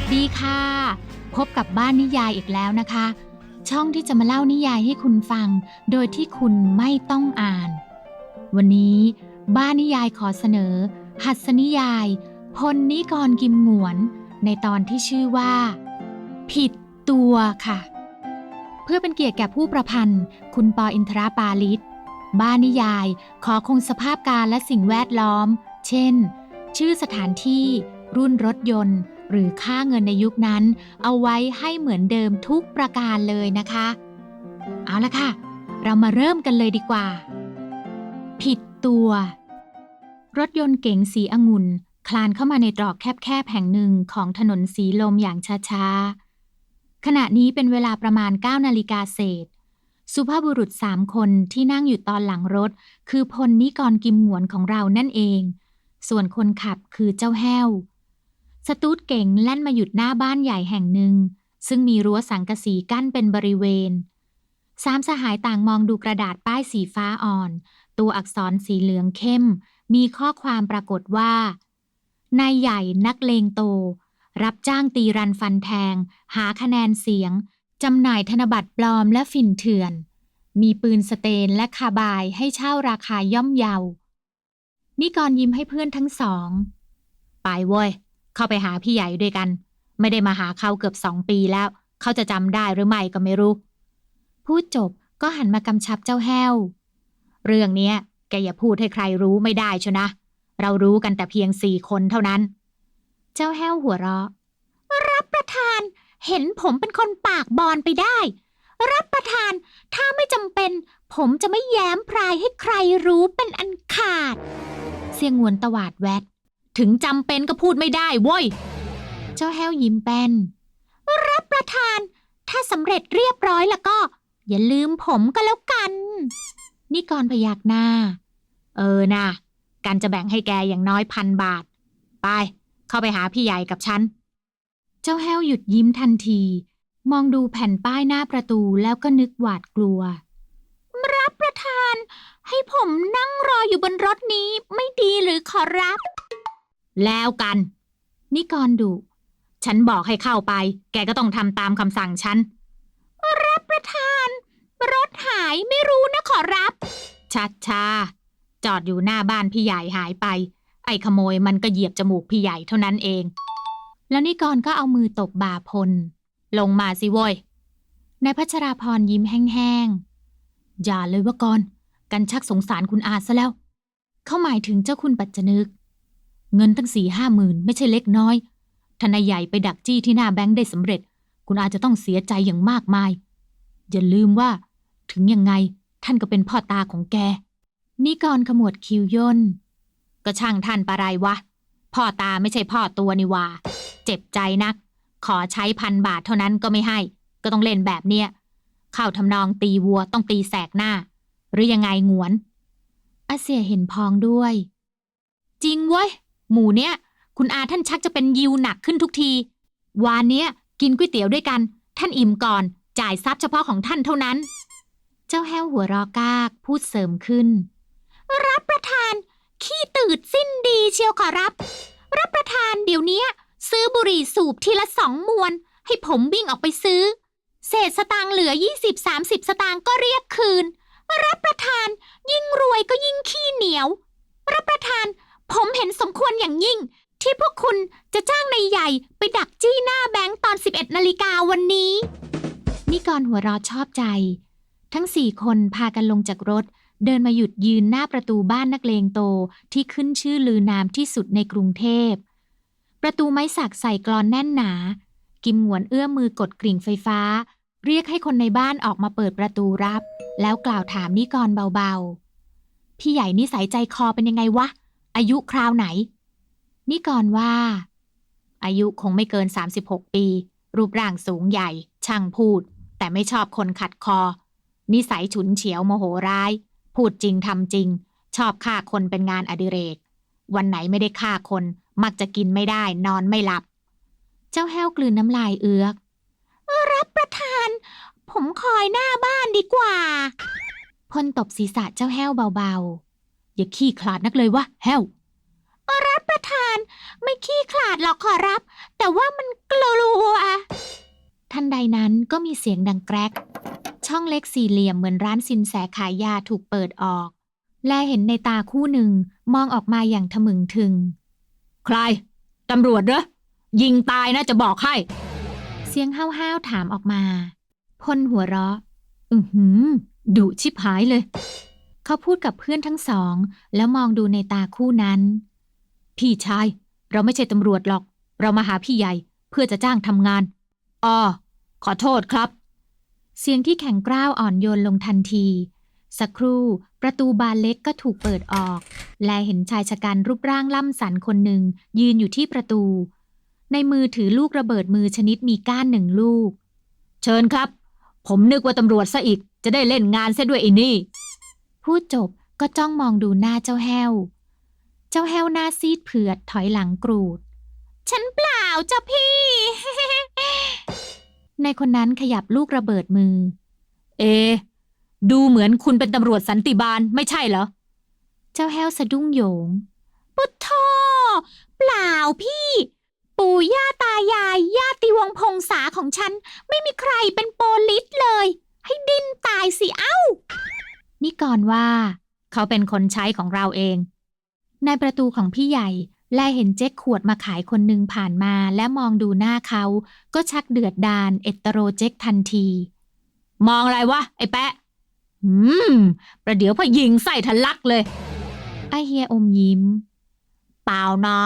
วัสดีค่ะ พบกับบ้านนิยายอีกแล้วนะคะ ช่องที่จะมาเล่านิยายให้คุณฟัง โดยที่คุณไม่ต้องอ่าน วันนี้บ้านนิยายขอเสนอ หัสนิยาย พลนิกรกิมหงวน ในตอนที่ชื่อว่า ผิดตัวค่ะ เพื่อเป็นเกียรติแก่ผู้ประพันธ์ คุณปออินทราปาลิศบ้านนิยายขอคงสภาพการและสิ่งแวดล้อม เช่น ชื่อสถานที่ รุ่นรถยนต์ หรือค่าเงินในยุคนั้น เอาไว้ให้เหมือนเดิมทุกประการเลยนะคะ เอาละค่ะ เรามาเริ่มกันเลยดีกว่า ผิดตัว รถยนต์เก๋งสีองุ่นคลานเข้ามาในตรอกแคบๆแห่งหนึ่งของถนนสีลมอย่างช้าๆ ขณะนี้เป็นเวลาประมาณ 9 นาฬิกาเศษ สุภาพบุรุษสามคนที่นั่งอยู่ตอนหลังรถ คือพลนิกรกิมหวนของเรานั่นเอง ส่วนคนขับคือเจ้าแห้ว สตูดเก๋งแล่นมาหยุดหน้าบ้านใหญ่แห่งหนึ่ง ซึ่งมีรั้วสังกะสีกั้นเป็นบริเวณ สามสหายต่างมองดูกระดาษป้ายสีฟ้าอ่อน ตัวอักษรสีเหลืองเข้ม มีข้อความปรากฏว่านายใหญ่นักเลงโต รับจ้างตีรันฟันแทง หาคะแนนเสียง จำหน่ายธนบัตรปลอมและฝิ่นเถื่อน มีปืนสเตนและคาบายให้เช่าราคาย่อมเยา นิกรยิ้มให้เพื่อนทั้งสอง ไปเว้ย เข้าไปหาพี่ใหญ่ด้วยกัน ไม่ได้มาหาเขาเกือบสองปีแล้ว เขาจะจำได้หรือไม่ก็ไม่รู้ พูดจบก็หันมากำชับเจ้าแห้ว เรื่องเนี้ย แกอย่าพูดให้ใครรู้ไม่ได้ชนะ เรารู้กันแต่เพียงสี่คนเท่านั้น เจ้าแห้วหัวเราะ รับประทาน เห็นผมเป็นคนปากบอนไปได้ รับประทาน ถ้าไม่จำเป็น ผมจะไม่แย้มพรายให้ใครรู้เป็นอันขาด เสียงหวนตวาดแวด ถึงจำเป็นก็พูดไม่ได้เว้ย เจ้าแห้วยิ้มแป้น รับประทาน ถ้าสำเร็จเรียบร้อยแล้วก็ อย่าลืมผมก็แล้วกัน นิกรพยักหน้า เออนะกันจะแบ่งให้แกอย่างน้อยพันบาท ไป เข้าไปหาพี่ใหญ่กับฉัน เจ้าแห้วหยุดยิ้มทันที มองดูแผ่นป้ายหน้าประตูแล้วก็นึกหวาดกลัว รับประทาน ให้ผมนั่งรออยู่บนรถนี้ไม่ดีหรือขอรับ แล้วกัน นิกรดุฉันบอกให้เข้าไป แกก็ต้องทำตามคำสั่งฉัน รับประทาน รถหายไม่รู้นะขอรับ ชัดชาจอดอยู่หน้าบ้านพี่ใหญ่หายไป ไอ้ขโมยมันก็เหยียบจมูกพี่ใหญ่เท่านั้นเอง แล้วนิกรก็เอามือตบบ่าพล ลงมาสิโว้ยนายพัชราพรยิ้มแห้งๆ อย่าเลยว่ากรกันชักสงสารคุณอาซะแล้ว เขาหมายถึงเจ้าคุณปัจจนึก เงินตั้งสี่ห้าหมื่นไม่ใช่เล็กน้อยทนายใหญ่ไปดักจี้ที่หน้าแบงค์ได้สำเร็จ คุณอาจจะต้องเสียใจอย่างมากมาย อย่าลืมว่า ถึงยังไงท่านก็เป็นพ่อตาของแก นิกรขมวดคิ้วย่น ก็ช่างท่านปะไรวะ พ่อตาไม่ใช่พ่อตัวนี่ว่าเจ็บใจนัก ขอใช้พันบาทเท่านั้นก็ไม่ให้ ก็ต้องเล่นแบบเนี้ยเข้าทำนองตีวัวต้องตีแสกหน้า หรือยังไงงวนอาเสียเห็นพองด้วย จริงเว้ย หมูเนี้ย คุณอาท่านชักจะเป็นยิวหนักขึ้นทุกที วานเนี้ย กินก๋วยเตี๋ยวด้วยกัน ท่านอิ่มก่อน จ่ายทรัพย์เฉพาะของท่านเท่านั้น เจ้าแห้วหัวรอกากพูดเสริมขึ้น รับประทาน ขี้ตืดสิ้นดีเชียวขอรับ รับประทานเดี๋ยวนี้ซื้อบุหรี่สูบทีละสองมวน ให้ผมวิ่งออกไปซื้อ เศษสตางค์เหลือ 20-30 สตางค์ก็เรียกคืน รับประทาน ยิ่งรวยก็ยิ่งขี้เหนียว รับประทาน ผมเห็นสมควรอย่างยิ่ง ที่พวกคุณจะจ้างนายใหญ่ไปดักจี้หน้าแบงก์ตอน 11 นาฬิกาวันนี้ นิกรหัวเรอชอบใจ ทั้งสี่คนพากันลงจากรถ เดินมาหยุดยืนหน้าประตูบ้านนักเลงโตที่ขึ้นชื่อลือนามที่สุดในกรุงเทพ ประตูไม้สักใส่กรอนแน่นหนา กิมหวนเอื้อมมือกดกริ่งไฟฟ้า เรียกให้คนในบ้านออกมาเปิดประตูรับ แล้วกล่าวถามนิกรเบาๆ พี่ใหญ่นิสัยใจคอเป็นยังไงวะ อายุคราวไหน นิกรว่า อายุคงไม่เกิน 36 ปี รูปร่างสูงใหญ่ ช่างพูด แต่ไม่ชอบคนขัดคอ นิสัยฉุนเฉียวโมโหร้าย พูดจริงทำจริง ชอบฆ่าคนเป็นงานอดิเรก วันไหนไม่ได้ฆ่าคน มักจะกินไม่ได้นอนไม่หลับ เจ้าแห้วกลืนน้ำลายเอือก รับประทาน ผมคอยหน้าบ้านดีกว่าพลตบศีรษะเจ้าแห้วเบาๆ อย่าขี้ขลาดนักเลยวะแห้วรับประทาน ไม่ขี้ขลาดหรอกขอรับ แต่ว่ามันกลัวทันใดนั้นก็มีเสียงดังแกรก ช่องเล็กสี่เหลี่ยมเหมือนร้านสินแสขายยาถูกเปิดออก และเห็นในตาคู่หนึ่งมองออกมาอย่างทะมึงถึง ใครตำรวจเหรอยิงตายนะจะบอกให้ เสียงห้าวๆถามออกมา พลหัวเราะ อือหือดุชิบหายเลย เขาพูดกับเพื่อนทั้งสอง แล้วมองดูในตาคู่นั้น พี่ชาย เราไม่ใช่ตำรวจหรอก เรามาหาพี่ใหญ่เพื่อจะจ้างทำงานอ๋อขอโทษครับ เสียงที่แข็งกร้าวอ่อนโยนลงทันที สักครู่ประตูบานเล็กก็ถูกเปิดออก และเห็นชายชะกันรูปร่างล่ำสันคนหนึ่ง ยืนอยู่ที่ประตู ในมือถือลูกระเบิดมือชนิดมีก้านหนึ่งลูก เชิญครับ ผมนึกว่าตำรวจซะอีก จะได้เล่นงานซะด้วยไอ้นี่ พูดจบก็จ้องมองดูหน้าเจ้าแห้ว เจ้าแห้วหน้าซีดเผือดถอยหลังกรูด ฉันเปล่าจ้ะพี่ ในคนนั้นขยับลูกระเบิดมือ เอ ดูเหมือนคุณเป็นตำรวจสันติบาลไม่ใช่เหรอ เจ้าแห้วสะดุ้งโยง ปุถโทเปล่าพี่ ปู่ย่าตายายญาติวงพงษาของฉัน ไม่มีใครเป็นโปลิสเลย ให้ดิ้นตายสิเอ้า นี่ก่อนว่า เขาเป็นคนใช้ของเราเอง ในประตูของพี่ใหญ่ แลเห็นเจ๊กขวดมาขายคนหนึ่งผ่านมาและมองดูหน้าเขา ก็ชักเดือดดานเอตโรเจ๊กทันที มองอะไรวะ ไอ้แปะอืม ประเดี๋ยวพอยิงใส่ทะลักเลยไอเฮียอมยิ้ม เปล่านา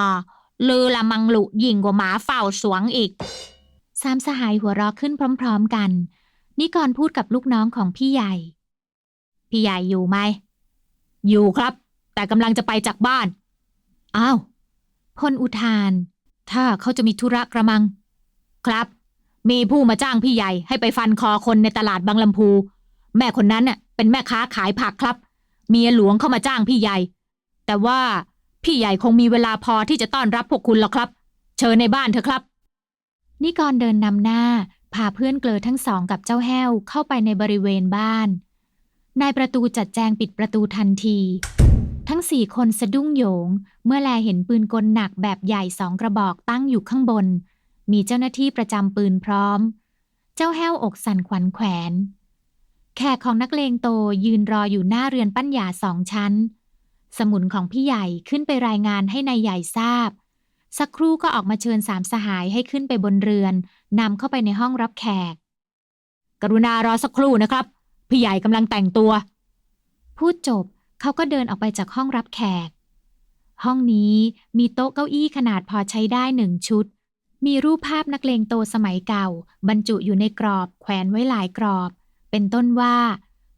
ลือละมังลุยิงกว่าหมาเฝ้าสวงอีก สามสหายหัวเราะขึ้นพร้อม ๆกัน นิกรพูดกับลูกน้องของพี่ใหญ่ พี่ใหญ่อยู่ไหม อยู่ครับ แต่กำลังจะไปจากบ้าน อ้าวพลอุทาน ถ้าเขาจะมีธุระกระมัง ครับ มีผู้มาจ้างพี่ใหญ่ให้ไปฟันคอคนในตลาดบางลำพู แม่คนนั้นน่ะ เป็นแม่ค้าขายผักครับ เมียหลวงเข้ามาจ้างพี่ใหญ่ แต่ว่าพี่ใหญ่คงมีเวลาพอที่จะต้อนรับพวกคุณหรอกครับ เชิญในบ้านเถอะครับ นิกรเดินนำหน้า พาเพื่อนเกลอทั้งสองกับเจ้าแห้วเข้าไปในบริเวณบ้าน นายประตูจัดแจงปิดประตูทันที ทั้งสี่คนสะดุ้งโยง เมื่อแลเห็นปืนกลหนักแบบใหญ่สองกระบอกตั้งอยู่ข้างบน มีเจ้าหน้าที่ประจำปืนพร้อม เจ้าแห้วอกสั่นขวัญแขวน แขกของนักเลงโตยืนรออยู่หน้าเรือนปั้นหยาสองชั้น สมุนของพี่ใหญ่ขึ้นไปรายงานให้นายใหญ่ทราบ สักครู่ก็ออกมาเชิญสามสหายให้ขึ้นไปบนเรือนนำเข้าไปในห้องรับแขก กรุณารอสักครู่นะครับ พี่ใหญ่กำลังแต่งตัว พูดจบเขาก็เดินออกไปจากห้องรับแขก ห้องนี้มีโต๊ะเก้าอี้ขนาดพอใช้ได้หนึ่งชุด มีรูปภาพนักเลงโตสมัยเก่า บรรจุอยู่ในกรอบ แขวนไว้หลายกรอบ เป็นต้นว่า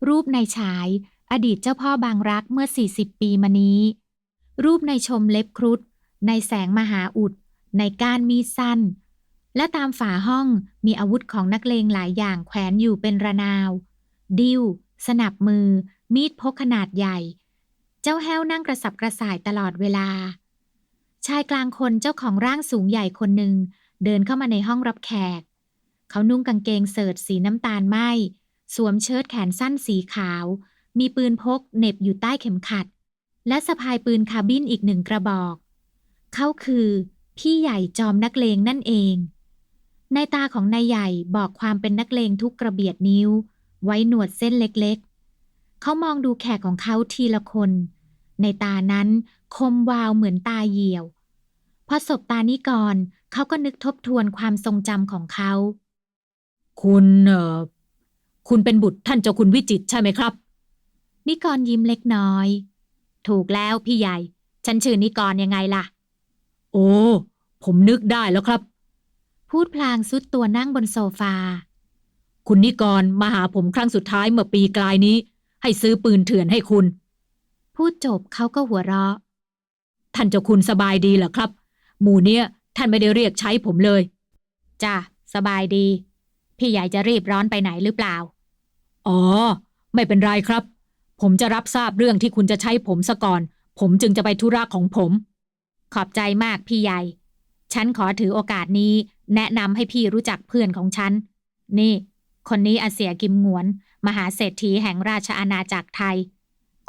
รูปในฉาย อดีตเจ้าพ่อบางรักเมื่อ 40 ปีมานี้ รูปในชมเล็บครุฑในแสงมหาอุด ในก้านมีสั้น และตามฝาห้องมีอาวุธของนักเลงหลายอย่างแขวนอยู่เป็นระนาว ดิว สนับมือ มีดพกขนาดใหญ่ เจ้าแห้วนั่งกระสับกระส่ายตลอดเวลา ชายกลางคนเจ้าของร่างสูงใหญ่คนหนึ่ง เดินเข้ามาในห้องรับแขก เขานุ่งกางเกงเสิร์ตสีน้ำตาลไหมสวมเชิ้ตแขนสั้นสีขาว มีปืนพกเน็บอยู่ใต้เข็มขัด และสะพายปืนคาร์บินอีกหนึ่งกระบอก เขาคือ พี่ใหญ่จอมนักเลงนั่นเอง ในตาของนายใหญ่บอกความเป็นนักเลงทุกกระเบียดนิ้ว ไว้หนวดเส้นเล็กๆ เขามองดูแขกของเขาทีละคน ในตานั้นคมวาวเหมือนตาเหยี่ยว พอสบตานี้ก่อนเขาก็นึกทบทวนความทรงจำของเขา คุณเอ่อคุณเป็นบุตรท่านเจ้าคุณวิจิตรใช่ไหมครับ นิกรยิ้มเล็กน้อย ถูกแล้วพี่ใหญ่ ฉันชื่อนิกรยังไงล่ะ โอ้ ผมนึกได้แล้วครับ พูดพลางซุดตัวนั่งบนโซฟา คุณนิกรมาหาผมครั้งสุดท้ายเมื่อปีกลายนี้ ให้ซื้อปืนเถื่อนให้คุณ พูดจบเขาก็หัวเราะ ท่านเจ้าคุณสบายดีเหรอครับ หมู่เนี้ยท่านไม่ได้เรียกใช้ผมเลย จ้ะสบายดี พี่ใหญ่จะรีบร้อนไปไหนหรือเปล่า อ๋อ ไม่เป็นไรครับ ผมจะรับทราบเรื่องที่คุณจะใช้ผมซะก่อน ผมจึงจะไปธุระของผม ขอบใจมากพี่ใหญ่ ฉันขอถือโอกาสนี้ แนะนำให้พี่รู้จักเพื่อนของฉัน นี่ คนนี้อาเสียกิมหงวน มหาเศรษฐีแห่งราชอาณาจักรไทย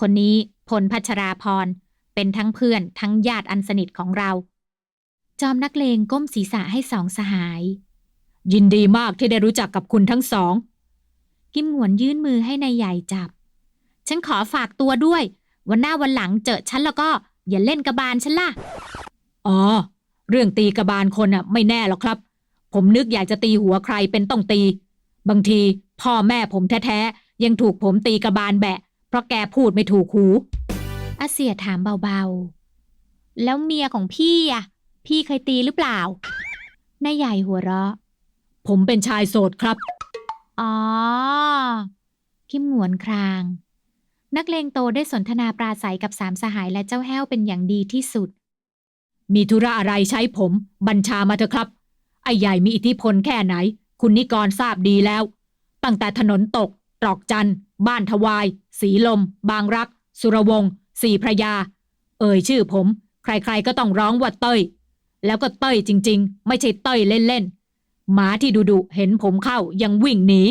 คนนี้พลพัชราพร เป็นทั้งเพื่อนทั้งญาติอันสนิทของเรา จอมนักเลงก้มศีรษะให้สองสหาย ยินดีมากที่ได้รู้จักกับคุณทั้งสอง กิมหงวนยื่นมือให้ในายใหญ่จับ ฉันขอฝากตัวด้วย วันหน้าวันหลังเจอฉันแล้วก็อย่าเล่นกระบาลฉันล่ะ อ๋อ เรื่องตีกระบาลคนอะ ไม่แน่หรอกครับ ผมนึกอยากจะตีหัวใครเป็นต้องตี บางทีพ่อแม่ผมแท้ๆ ยังถูกผมตีกระบาลแบะ เพราะแกพูดไม่ถูกหูอาเสียถามเบาๆ แล้วเมียของพี่อะ พี่เคยตีหรือเปล่านายใหญ่หัวเราะ ผมเป็นชายโสดครับ อ๋อคิมหงวนคราง นักเลงโตได้สนทนาปราศัยกับสามสหายและเจ้าแห้วเป็นอย่างดีที่สุด มีธุระอะไรใช้ผม บัญชามาเถอะครับ ไอ้ใหญ่มีอิทธิพลแค่ไหน คุณนิกรทราบดีแล้ว ตั้งแต่ถนนตก ตรอกจันทร์บ้านทวาย สีลม บางรัก สุรวงศ์สี่พระยา เอ่ยชื่อผม ใครๆก็ต้องร้องว่าเต้ย แล้วก็เต้ยจริง ๆ ไม่ใช่เต้ยเล่นๆหมาที่ดุดุๆเห็นผมเข้ายังวิ่งหนี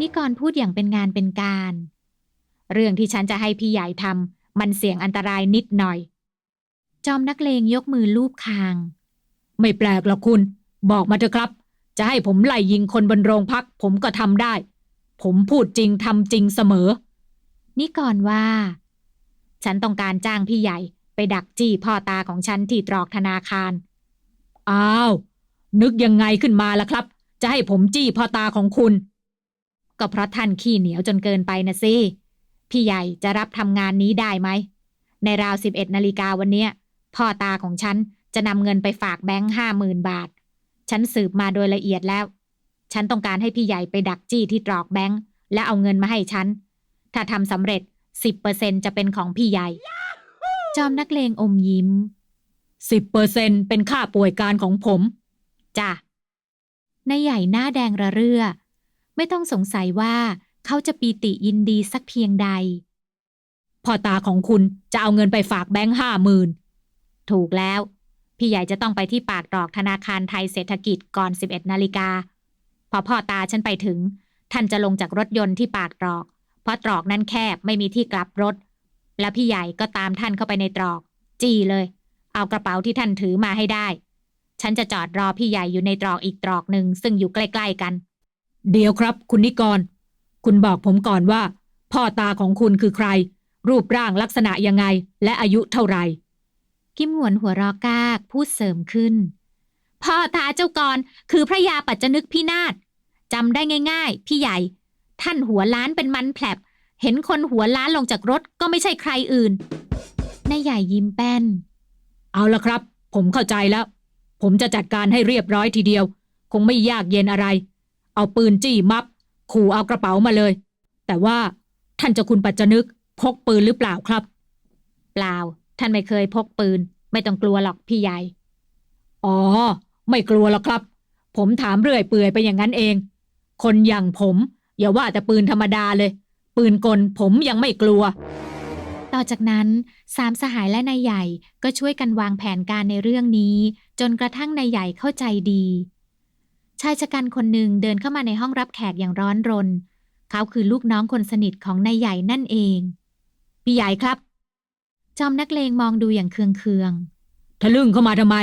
นิกรพูดอย่างเป็นงานเป็นการ เรื่องที่ฉันจะให้พี่ใหญ่ทำมันเสี่ยงอันตรายนิดหน่อย จอมนักเลงยกมือลูบคาง ไม่แปลกหรอกคุณ บอกมาเถอะครับ จะให้ผมไล่ยิงคนบนโรงพัก ผมก็ทำได้ ผมพูดจริงทำจริงเสมอ นี่ก่อนว่า ฉันต้องการจ้างพี่ใหญ่ไปดักจี้พ่อตาของฉันที่ตรอกธนาคาร อ้าว นึกยังไงขึ้นมาล่ะครับ จะให้ผมจี้พ่อตาของคุณ ก็เพราะท่านขี้เหนียวจนเกินไปนะสิ พี่ใหญ่จะรับทำงานนี้ได้ไหม ในราว11นาฬิกาวันเนี้ย พ่อตาของฉันจะนำเงินไปฝากแบงค์ห้าหมื่นบาท ฉันสืบมาโดยละเอียดแล้ว ฉันต้องการให้พี่ใหญ่ไปดักจี้ที่ตรอกแบงค์และเอาเงินมาให้ฉัน ถ้าทำสำเร็จ10%จะเป็นของพี่ใหญ่ จอมนักเลงอมยิ้ม10%เป็นค่าป่วยการของผม จ้ะนายใหญ่หน้าแดงระเรื่อ ไม่ต้องสงสัยว่าเขาจะปีติยินดีสักเพียงใด พ่อตาของคุณจะเอาเงินไปฝากแบงค์ห้าหมื่นถูกแล้ว พี่ใหญ่จะต้องไปที่ปากตรอกธนาคารไทยเศรษฐกิจก่อน 11นาฬิกาพอพ่อตาฉันไปถึง ท่านจะลงจากรถยนต์ที่ปากตรอก เพราะตรอกนั้นแคบไม่มีที่กลับรถ แล้วพี่ใหญ่ก็ตามท่านเข้าไปในตรอก จี้เลย เอากระเป๋าที่ท่านถือมาให้ได้ ฉันจะจอดรอพี่ใหญ่อยู่ในตรอกอีกตรอกหนึ่งซึ่งอยู่ใกล้ ๆกัน เดี๋ยวครับ คุณนิกร คุณบอกผมก่อนว่า พ่อตาของคุณคือใคร รูปร่างลักษณะยังไง และอายุเท่าไหร่ กิมหวนหัวเรอกากพูดเสริมขึ้น พ่อตาเจ้ากรคือพระยาปัจจนึกพินาศจำได้ง่าย ๆ พี่ใหญ่ ท่านหัวล้านเป็นมันแผลบ เห็นคนหัวล้านลงจากรถก็ไม่ใช่ใครอื่นนายใหญ่ยิ้มแป้น เอาละครับ ผมเข้าใจแล้ว ผมจะจัดการให้เรียบร้อยทีเดียว คงไม่ยากเย็นอะไร เอาปืนจี้มับ ขู่เอากระเป๋ามาเลย แต่ว่าท่านเจ้าคุณปัจจนึกพกปืนหรือเปล่าครับ เปล่า ท่านไม่เคยพกปืน ไม่ต้องกลัวหรอกพี่ใหญ่ อ๋อ ไม่กลัวหรอกครับ ผมถามเรื่อยเปื่อยไปอย่างนั้นเอง คนอย่างผม อย่าว่าแต่ปืนธรรมดาเลย ปืนกลผมยังไม่กลัว ต่อจากนั้นสามสหายและนายใหญ่ก็ช่วยกันวางแผนการในเรื่องนี้ จนกระทั่งนายใหญ่เข้าใจดี ชายชะกันคนหนึ่งเดินเข้ามาในห้องรับแขกอย่างร้อนรน เขาคือลูกน้องคนสนิทของนายใหญ่นั่นเอง พี่ใหญ่ครับ จอมนักเลงมองดูอย่างเคืองๆทะลึ่งเข้ามาทำไม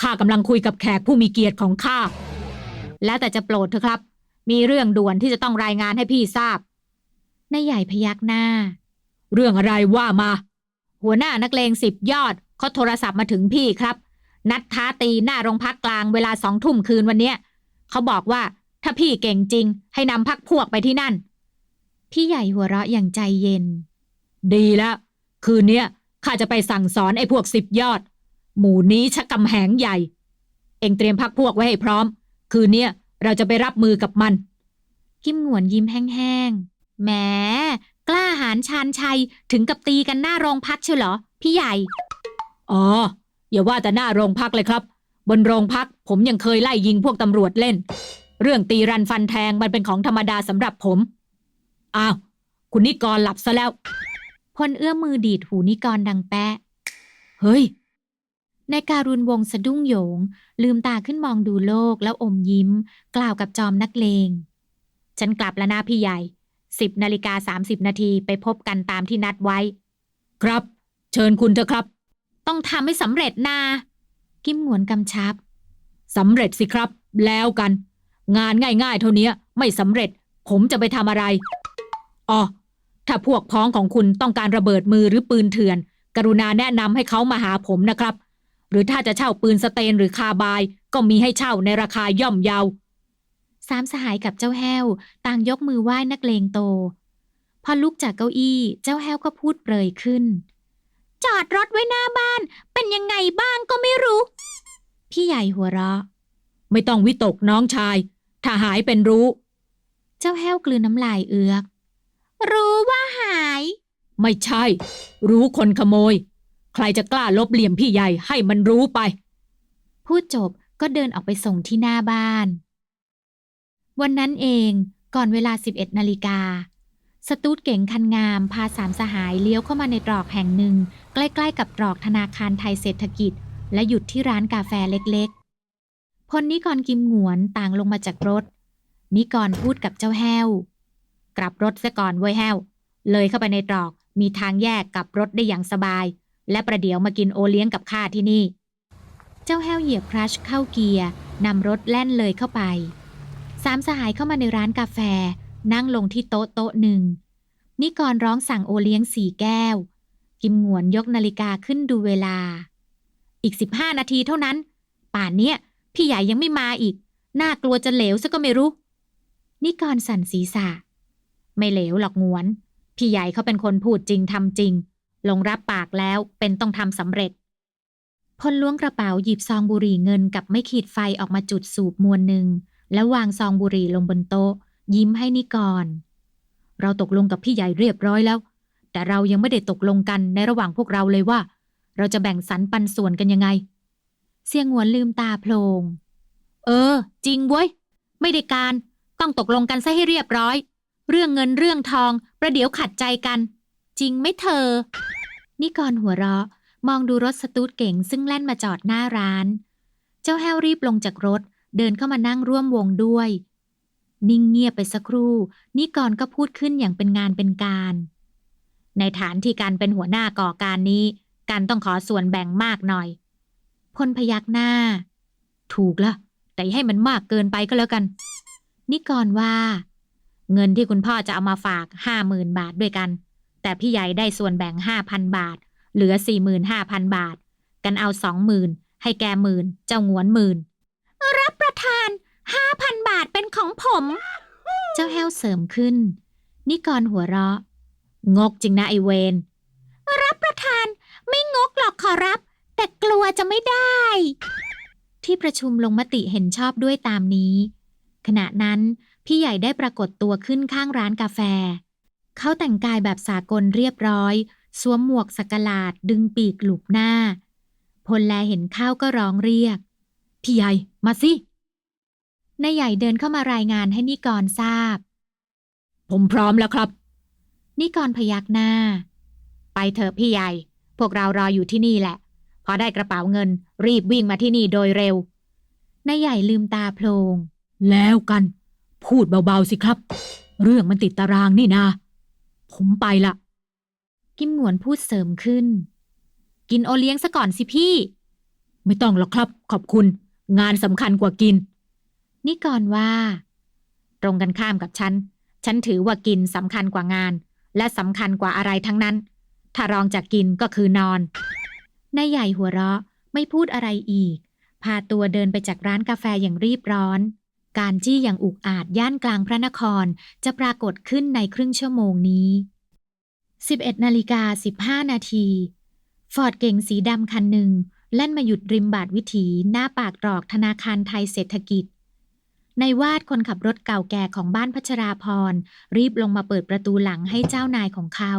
ข้ากำลังคุยกับแขกผู้มีเกียรติของข้า แล้วแต่จะโปรดเถอะครับ มีเรื่องด่วนที่จะต้องรายงานให้พี่ทราบนายใหญ่พยักหน้า เรื่องอะไรว่ามา หัวหน้านักเลงสิบยอดเขาโทรศัพท์มาถึงพี่ครับ นัดท้าตีหน้าโรงพักกลางเวลาสองทุ่มคืนวันเนี้ยเขาบอกว่าถ้าพี่เก่งจริง ให้นำพักพวกไปที่นั่น พี่ใหญ่หัวเราะอย่างใจเย็น ดีแล้วคืนเนี้ย ข้าจะไปสั่งสอนไอ้พวกสิบยอด หมู่นี้ชักกำแหงใหญ่ เองเตรียมพักพวกไว้ให้พร้อม คืนเนี้ยเราจะไปรับมือกับมัน กิมหงวนยิ้มแห้งๆแหมกล้าหาญชาญชัยถึงกับตีกันหน้าโรงพักเชียวเหรอ พี่ใหญ่ อ๋อ อย่าว่าแต่หน้าโรงพักเลยครับ บนโรงพักผมยังเคยไล่ยิงพวกตำรวจเล่น เรื่องตีรันฟันแทงมันเป็นของธรรมดาสำหรับผม อ้าว คุณนิกรหลับซะแล้ว พลเอื้อมมือดีดหูนิกรดังแปะ เฮ้ย ในการุณวงศ์สะดุ้งโยง ลืมตาขึ้นมองดูโลกแล้วอมยิ้ม กล่าวกับจอมนักเลง ฉันกลับแล้วนะพี่ใหญ่สิบนาฬิกาสามสิบนาทีไปพบกันตามที่นัดไว้ ครับ เชิญคุณเถอะครับ ต้องทำให้สำเร็จนา กิมหงวนกำชับสำเร็จสิครับ แล้วกัน งานง่ายๆ เท่านี้ไม่สำเร็จ ผมจะไปทำอะไรอ๋อ ถ้าพวกพ้องของคุณต้องการระเบิดมือหรือปืนเถื่อน กรุณาแนะนำให้เขามาหาผมนะครับ หรือถ้าจะเช่าปืนสเตนหรือคาบาย ก็มีให้เช่าในราคาย่อมเยาสามสหายกับเจ้าแห้ว ต่างยกมือไหว้นักเลงโต พอลุกจากเก้าอี้เจ้าแห้วก็พูดเปรยขึ้น จอดรถไว้หน้าบ้าน เป็นยังไงบ้างก็ไม่รู้ พี่ใหญ่หัวเราะ ไม่ต้องวิตกน้องชาย ถ้าหายเป็นรู้ เจ้าแห้วกลืนน้ำลายเอือก รู้ว่าหาย ไม่ใช่ รู้คนขโมย ใครจะกล้าลบเหลี่ยมพี่ใหญ่ให้มันรู้ไป พูดจบก็เดินออกไปส่งที่หน้าบ้าน วันนั้นเองก่อนเวลา 11นาฬิกาสตูดเก๋งคันงาม พาสามสหายเลี้ยวเข้ามาในตรอกแห่งหนึ่ง ใกล้ๆกับตรอกธนาคารไทยเศรษฐกิจ และหยุดที่ร้านกาแฟเล็กๆพลนิกรกิมหงวนต่างลงมาจากรถ นิกรพูดกับเจ้าแห้ว กลับรถซะก่อนเว้ยแห้ว เลยเข้าไปในตรอก มีทางแยกกลับรถได้อย่างสบาย และประเดี๋ยวมากินโอเลี้ยงกับข้าที่นี่ เจ้าแห้วเหยียบคลัชเข้าเกียร์นำรถแล่นเลยเข้าไป สามสหายเข้ามาในร้านกาแฟ นั่งลงที่โต๊ะโต๊ะหนึ่ง นิกรร้องสั่งโอเลี้ยงสี่แก้ว กิมหงวนยกนาฬิกาขึ้นดูเวลา อีกสิบห้านาทีเท่านั้น ป่านเนี้ยพี่ใหญ่ยังไม่มาอีก น่ากลัวจะเหลวซะก็ไม่รู้ นิกรสั่นศีรษะ ไม่เหลวหรอกงวน พี่ใหญ่เขาเป็นคนพูดจริงทำจริง ลงรับปากแล้วเป็นต้องทำสำเร็จพลล้วงกระเป๋าหยิบซองบุหรี่เงินกับไม่ขีดไฟออกมาจุดสูบมวนหนึ่ง แล้ววางซองบุหรี่ลงบนโต๊ะ ยิ้มให้นิกร เราตกลงกับพี่ใหญ่เรียบร้อยแล้ว แต่เรายังไม่ได้ตกลงกันในระหว่างพวกเราเลยว่า เราจะแบ่งสรรปันส่วนกันยังไง เสียงหวนลืมตาโพลง เออ จริงเว้ย ไม่ได้การ ต้องตกลงกันซะให้เรียบร้อย เรื่องเงินเรื่องทอง ประเดี๋ยวขัดใจกัน จริงไหมเธอ นิกรหัวเราะ มองดูรถสตูดเก่งซึ่งแล่นมาจอดหน้าร้าน เจ้าแห้วรีบลงจากรถ เดินเข้ามานั่งร่วมวงด้วย นิ่งเงียบไปสักครู่ นิกรก็พูดขึ้นอย่างเป็นงานเป็นการ ในฐานที่การเป็นหัวหน้าก่อการนี้การต้องขอส่วนแบ่งมากหน่อย พลพยักหน้า ถูกละแต่ให้มันมากเกินไปก็แล้วกัน นิกรว่า เงินที่คุณพ่อจะเอามาฝากห้าหมื่นบาทด้วยกัน แต่พี่ใหญ่ได้ส่วนแบ่งห้าพันบาท เหลือสี่หมื่นห้าพันบาท กันเอาสองหมื่นให้แกหมื่นเจ้าหงวนหมื่นรับประทานห้าพันบาทเป็นของผม เจ้าแห้วเสริมขึ้น นิกรหัวเราะ งกจริงนะไอเวนรับประทานไม่งกหรอกขอรับ แต่กลัวจะไม่ได้ ที่ประชุมลงมติเห็นชอบด้วยตามนี้ ขณะนั้น พี่ใหญ่ได้ปรากฏตัวขึ้นข้างร้านกาแฟ เขาแต่งกายแบบสากลเรียบร้อย สวมหมวกสักหลาดดึงปีกหลุบหน้า พลแลเห็นข้าวก็ร้องเรียก พี่ใหญ่ มาสินายใหญ่เดินเข้ามารายงานให้นิกรทราบ ผมพร้อมแล้วครับ นิกรพยักหน้า ไปเถอะพี่ใหญ่ พวกเรารออยู่ที่นี่แหละ พอได้กระเป๋าเงิน รีบวิ่งมาที่นี่โดยเร็วนายใหญ่ลืมตาโพลงแล้วกัน พูดเบาๆสิครับ เรื่องมันติดตารางนี่นาผมไปละกิมหงวนพูดเสริมขึ้น กินโอเลี้ยงซะก่อนสิพี่ ไม่ต้องหรอกครับ ขอบคุณ งานสำคัญกว่ากินนิกรว่า ตรงกันข้ามกับฉัน ฉันถือว่ากินสำคัญกว่างาน และสำคัญกว่าอะไรทั้งนั้น ถ้ารองจากกินก็คือนอนนายใหญ่หัวเราะไม่พูดอะไรอีก พาตัวเดินไปจากร้านกาแฟอย่างรีบร้อน การจี้อย่างอุกอาจย่านกลางพระนครจะปรากฏขึ้นในครึ่งชั่วโมงนี้ 11นาฬิกา15 นาที ฟอร์ดเก่งสีดำคันหนึ่งแล่นมาหยุดริมบาทวิถีหน้าปากตรอกธนาคารไทยเศรษฐกิจ ในวาดคนขับรถเก่าแก่ของบ้านพัชราพร รีบลงมาเปิดประตูหลังให้เจ้านายของเขา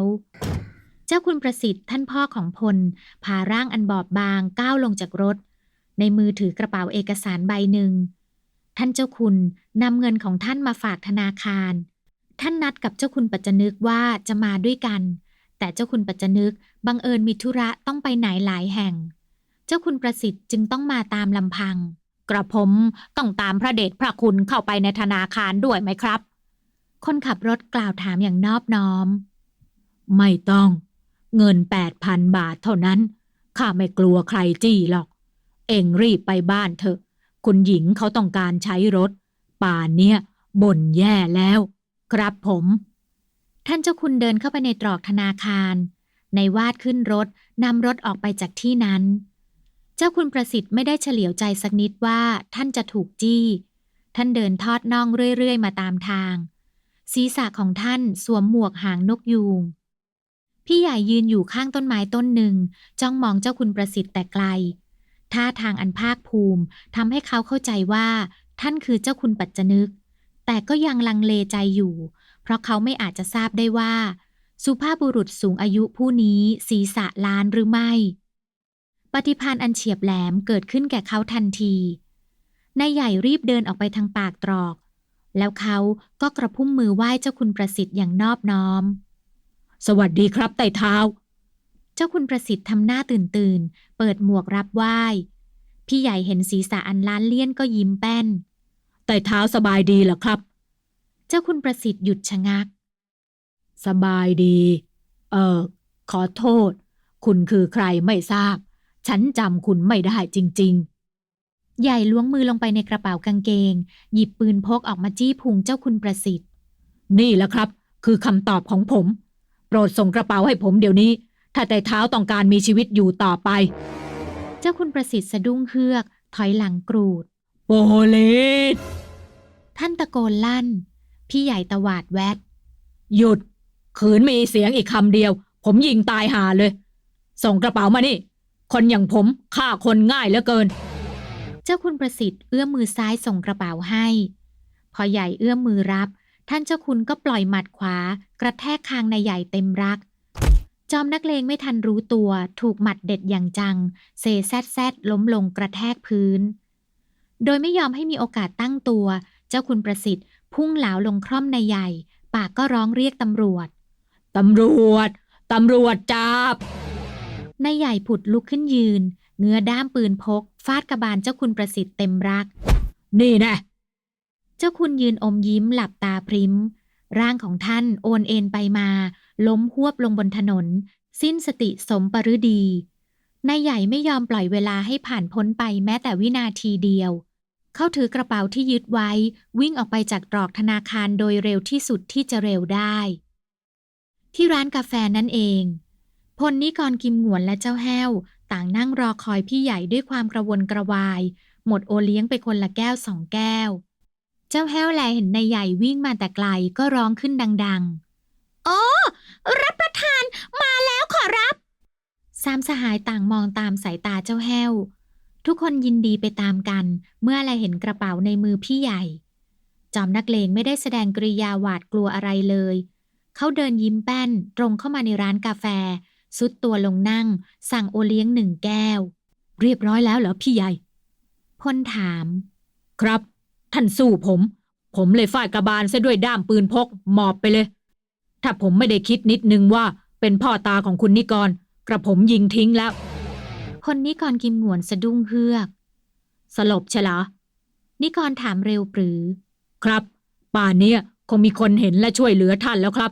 เจ้าคุณประสิทธิ์ท่านพ่อของพลพาร่างอันบอบบางก้าวลงจากรถ ในมือถือกระเป๋าเอกสารใบหนึ่ง ท่านเจ้าคุณนำเงินของท่านมาฝากธนาคาร ท่านนัดกับเจ้าคุณปัจจนึกว่าจะมาด้วยกัน แต่เจ้าคุณปัจจนึกบังเอิญมีธุระต้องไปไหนหลายแห่ง เจ้าคุณประสิทธิ์จึงต้องมาตามลำพัง กระผมต้องตามพระเดชพระคุณเข้าไปในธนาคารด้วยไหมครับ คนขับรถกล่าวถามอย่างนอบน้อม ไม่ต้อง เงินแปดพันบาทเท่านั้นข้าไม่กลัวใครจี้หรอก เอ็งรีบไปบ้านเถอะ คุณหญิงเขาต้องการใช้รถ ป่านเนี้ยบ่นแย่แล้ว ครับผม ท่านเจ้าคุณเดินเข้าไปในตรอกธนาคาร ในวาดขึ้นรถนำรถออกไปจากที่นั้น เจ้าคุณประสิทธิ์ไม่ได้เฉลียวใจสักนิดว่าท่านจะถูกจี้ ท่านเดินทอดน่องเรื่อยๆ มาตามทาง ศีรษะของท่านสวมหมวกหางนกยูงพี่ใหญ่ยืนอยู่ข้างต้นไม้ต้นหนึ่งจ้องมองเจ้าคุณประสิทธิ์แต่ไกล ท่าทางอันภาคภูมิทำให้เขาเข้าใจว่า ท่านคือเจ้าคุณปัจจนึก แต่ก็ยังลังเลใจอยู่ เพราะเขาไม่อาจจะทราบได้ว่า สุภาพบุรุษสูงอายุผู้นี้ศีรษะล้านหรือไม่ ปฏิพานอันเฉียบแหลมเกิดขึ้นแก่เขาทันทีนายใหญ่รีบเดินออกไปทางปากตรอก แล้วเขาก็กระพุ่มมือไหว้เจ้าคุณประสิทธิ์อย่างนอบน้อม สวัสดีครับไต่เท้า เจ้าคุณประสิทธิ์ทำหน้าตื่นตื่นๆเปิดหมวกรับไหว้ พี่ใหญ่เห็นศีรษะอันล้านเลี่ยนก็ยิ้มแป้นไต่เท้าสบายดีเหรอครับ เจ้าคุณประสิทธิ์หยุดชะงัก สบายดี เออ ขอโทษ คุณคือใครไม่ทราบ ฉันจำคุณไม่ได้จริงใหญ่ล้วงมือลงไปในกระเป๋ากางเกง หยิบปืนพกออกมาจี้พุงเจ้าคุณประสิทธิ์ๆนี่แหละครับ คือคำตอบของผม โปรดส่งกระเป๋าให้ผมเดี๋ยวนี้ ถ้าไต่เท้าต้องการมีชีวิตอยู่ต่อไป เจ้าคุณประสิทธิ์สะดุ้งเฮือก ถอยหลังกรูด โปลิสท่านตะโกนลั่น พี่ใหญ่ตวาดแวด หยุด ขืนมีเสียงอีกคำเดียว ผมยิงตายหาเลย ส่งกระเป๋ามานี่ คนอย่างผมฆ่าคนง่ายเหลือเกิน เจ้าคุณประสิทธิ์เอื้อมมือซ้ายส่งกระเป๋าให้ พอใหญ่เอื้อมมือรับ ท่านเจ้าคุณก็ปล่อยหมัดขวากระแทกคางนายใหญ่เต็มรัก จอมนักเลงไม่ทันรู้ตัว ถูกหมัดเด็ดอย่างจัง เซแซดแซดล้มลงกระแทกพื้น โดยไม่ยอมให้มีโอกาสตั้งตัว เจ้าคุณประสิทธิ์ พุ่งเหลาลงคร่อมนายใหญ่ ปากก็ร้องเรียกตำรวจ ตำรวจ ตำรวจจับนายใหญ่ผุดลุกขึ้นยืน เงื้อด้ามปืนพก ฟาดกระบาลเจ้าคุณประสิทธิ์เต็มรัก นี่แน่เจ้าคุณยืนอมยิ้มหลับตาพริ้ม ร่างของท่านโอนเอ็นไปมา ล้มหวบลงบนถนน สิ้นสติสมปรือดีนายใหญ่ไม่ยอมปล่อยเวลาให้ผ่านพ้นไปแม้แต่วินาทีเดียว เขาถือกระเป๋าที่ยึดไว้ วิ่งออกไปจากตรอกธนาคารโดยเร็วที่สุดที่จะเร็วได้ ที่ร้านกาแฟนั่นเอง พลนิกรกิมหงวนและเจ้าแห้ว ต่างนั่งรอคอยพี่ใหญ่ด้วยความกระวนกระวาย หมดโอเลี้ยงไปคนละแก้วสองแก้ว จ้าแห้วแลเห็นนายใหญ่วิ่งมาแต่ไกลก็ร้องขึ้นดังๆ โอ้ รับประทานมาแล้วขอรับ สามสหายต่างมองตามสายตาเจ้าแห้ว ทุกคนยินดีไปตามกัน เมื่ออะไรเห็นกระเป๋าในมือพี่ใหญ่ จอมนักเลงไม่ได้แสดงกริยาหวาดกลัวอะไรเลย เขาเดินยิ้มแป้นตรงเข้ามาในร้านกาแฟ สุดตัวลงนั่ง สั่งโอเลี้ยงหนึ่งแก้ว เรียบร้อยแล้วเหรอพี่ใหญ่พลถาม ครับ ท่านสู้ผม ผมเลยฟาดกระบาลซะด้วยด้ามปืนพกหมอบไปเลย ถ้าผมไม่ได้คิดนิดนึงว่าเป็นพ่อตาของคุณนิกร กระผมยิงทิ้งแล้วพลนิกรกิมหงวนสะดุ้งเฮือก สลบใช่เหรอนิกรถามเร็วปรือ ครับ ป่านเนี้ยคงมีคนเห็นและช่วยเหลือท่านแล้วครับ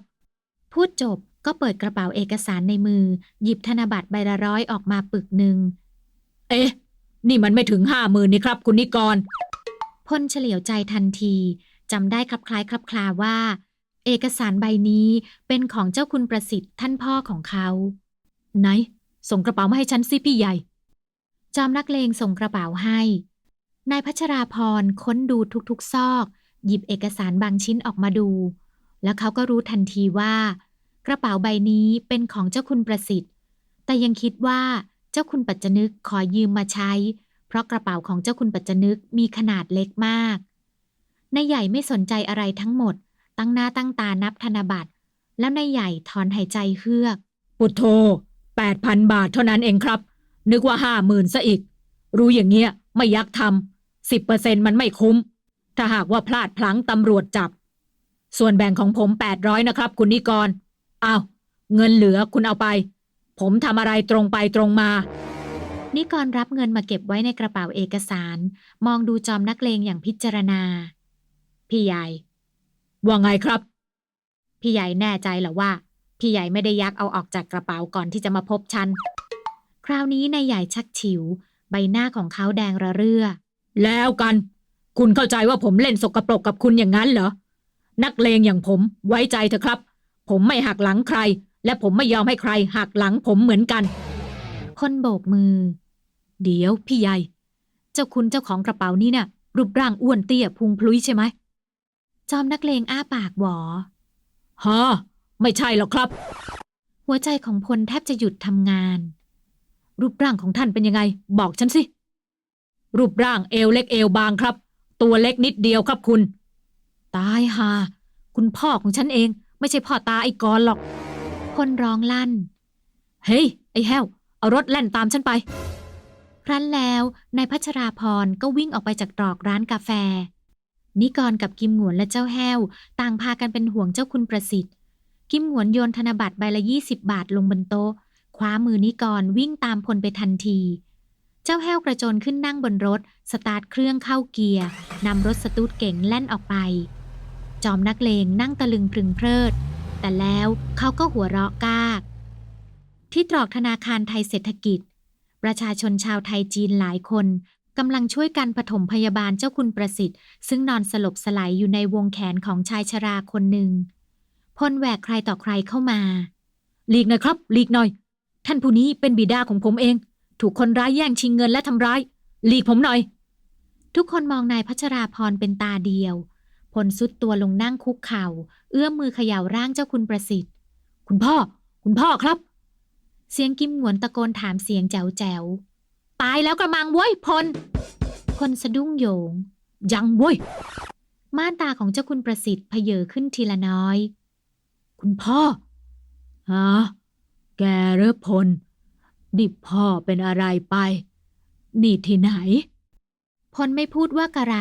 พูดจบก็เปิดกระเป๋าเอกสารในมือ หยิบธนบัตรใบละร้อยออกมาปึกหนึ่ง เอ๊ะ นี่มันไม่ถึงห้าหมื่นนี่ครับ คุณนิกร พลเฉลียวใจทันทีจำได้คลับคล้ายคลับคลาว่า เอกสารใบนี้เป็นของเจ้าคุณประสิทธิ์ท่านพ่อของเขา ไหน ส่งกระเป๋ามาให้ฉันสิพี่ใหญ่ จอมนักเลงส่งกระเป๋าให้ นายพัชราพรค้นดูทุกๆซอก หยิบเอกสารบางชิ้นออกมาดู แล้วเขาก็รู้ทันทีว่า กระเป๋าใบนี้เป็นของเจ้าคุณประสิทธิ์ แต่ยังคิดว่าเจ้าคุณปัจจนึกขอยืมมาใช้ เพราะกระเป๋าของเจ้าคุณปัจจนึกมีขนาดเล็กมากนายใหญ่ไม่สนใจอะไรทั้งหมด ตั้งหน้าตั้งตานับธนบัตร แล้วนายใหญ่ถอนหายใจเฮือกปุถโทแปดพันบาทเท่านั้นเองครับ นึกว่าห้าหมื่นซะอีก รู้อย่างเงี้ยไม่ยักทำสิบเปอร์เซ็นมันไม่คุ้ม ถ้าหากว่าพลาดพลั้งตำรวจจับ ส่วนแบ่งของผมแปดร้อยนะครับ คุณนิกร เอาเงินเหลือคุณเอาไป ผมทำอะไรตรงไปตรงมา นิกรรับเงินมาเก็บไว้ในกระเป๋าเอกสาร มองดูจอมนักเลงอย่างพิจารณา พี่ใหญ่ ว่าไงครับ พี่ใหญ่แน่ใจเหรอว่า พี่ใหญ่ไม่ได้ยักเอาออกจากกระเป๋าก่อนที่จะมาพบฉัน คราวนี้นายใหญ่ชักฉิว ใบหน้าของเขาแดงระเรื่อ แล้วกัน คุณเข้าใจว่าผมเล่นสกปรกกับคุณอย่างนั้นเหรอ นักเลงอย่างผมไว้ใจเถอะครับ ผมไม่หักหลังใคร และผมไม่ยอมให้ใครหักหลังผมเหมือนกันพลโบกมือ เดี๋ยวพี่ใหญ่ เจ้าคุณเจ้าของกระเป๋านี่น่ะ รูปร่างอ้วนเตี้ยพุงพลุยใช่ไหม จอมนักเลงอ้าปากหวอฮะไม่ใช่หรอกครับ หัวใจของพลแทบจะหยุดทำงาน รูปร่างของท่านเป็นยังไง บอกฉันสิ รูปร่างเอวเล็กเอวบางครับ ตัวเล็กนิดเดียวครับคุณ ตายฮาคุณพ่อของฉันเอง ไม่ใช่พ่อตาไอ้กรหรอกพลร้องลั่น เฮ้ย ไอ้แห้ว เอารถแล่นตามฉันไป ครั้นแล้วนายพัชราพรก็วิ่งออกไปจากตรอกร้านกาแฟ นิกรกับกิมหงวนและเจ้าแห้ว ต่างพากันเป็นห่วงเจ้าคุณประสิทธิ์ กิมหงวนโยนธนบัตรใบละยี่สิบบาทลงบนโต๊ะคว้ามือนิกรวิ่งตามพลไปทันที เจ้าแห้วกระโจนขึ้นนั่งบนรถ สตาร์ทเครื่องเข้าเกียร์นำรถสตูดเก๋งแล่นออกไป จอมนักเลงนั่งตะลึงพรึงเพลิด แต่แล้วเขาก็หัวเราะกาก ที่ตรอกธนาคารไทยเศรษฐกิจ ประชาชนชาวไทยจีนหลายคนกำลังช่วยกันปฐมพยาบาลเจ้าคุณประสิทธิ์ ซึ่งนอนสลบสลายอยู่ในวงแขนของชายชราคนหนึ่งพลแหวกใครต่อใครเข้ามา หลีกหน่อยครับ หลีกหน่อย ท่านผู้นี้เป็นบิดาของผมเอง ถูกคนร้ายแย่งชิงเงินและทำร้าย หลีกผมหน่อย ทุกคนมองนายพัชราพรเป็นตาเดียว พลสุดตัวลงนั่งคุกเข่า เอื้อมมือเขย่าร่างเจ้าคุณประสิทธิ์ คุณพ่อ คุณพ่อครับ เสียงกิมหวนตะโกนถามเสียงแจ๋วแจ๋วตายแล้วกระมังเว้ยพลๆพลสะดุ้งโยง ยังเว้ย ม่านตาของเจ้าคุณประสิทธิ์เพเยอขึ้นทีละน้อย คุณพ่อฮะแกเรือพล ดิบพ่อเป็นอะไรไป นี่ที่ไหน พลไม่พูดว่ากระไร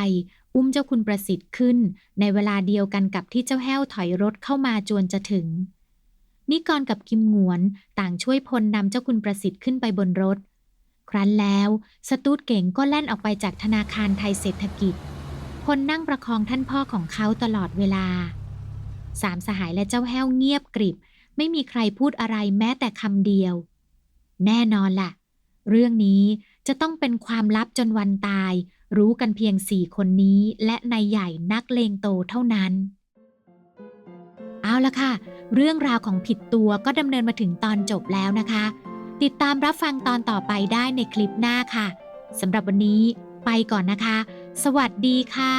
อุ้มเจ้าคุณประสิทธิ์ขึ้น ในเวลาเดียวกันกับที่เจ้าแห้วถอยรถเข้ามาจวนจะถึง นิกรกับกิมงวนต่างช่วยพลนำเจ้าคุณประสิทธิ์ขึ้นไปบนรถ ครั้นแล้วสตูดเก่งก็แล่นออกไปจากธนาคารไทยเศรษฐกิจ พลนั่งประคองท่านพ่อของเขาตลอดเวลา สามสหายและเจ้าแห้วเงียบกริบ ไม่มีใครพูดอะไรแม้แต่คำเดียว แน่นอนล่ะ เรื่องนี้จะต้องเป็นความลับจนวันตาย รู้กันเพียงสี่คนนี้และนายใหญ่นักเลงโตเท่านั้น เอาละค่ะ เรื่องราวของผิดตัวก็ดำเนินมาถึงตอนจบแล้วนะคะ ติดตามรับฟังตอนต่อไปได้ในคลิปหน้าค่ะสำหรับวันนี้ไปก่อนนะคะ สวัสดีค่ะ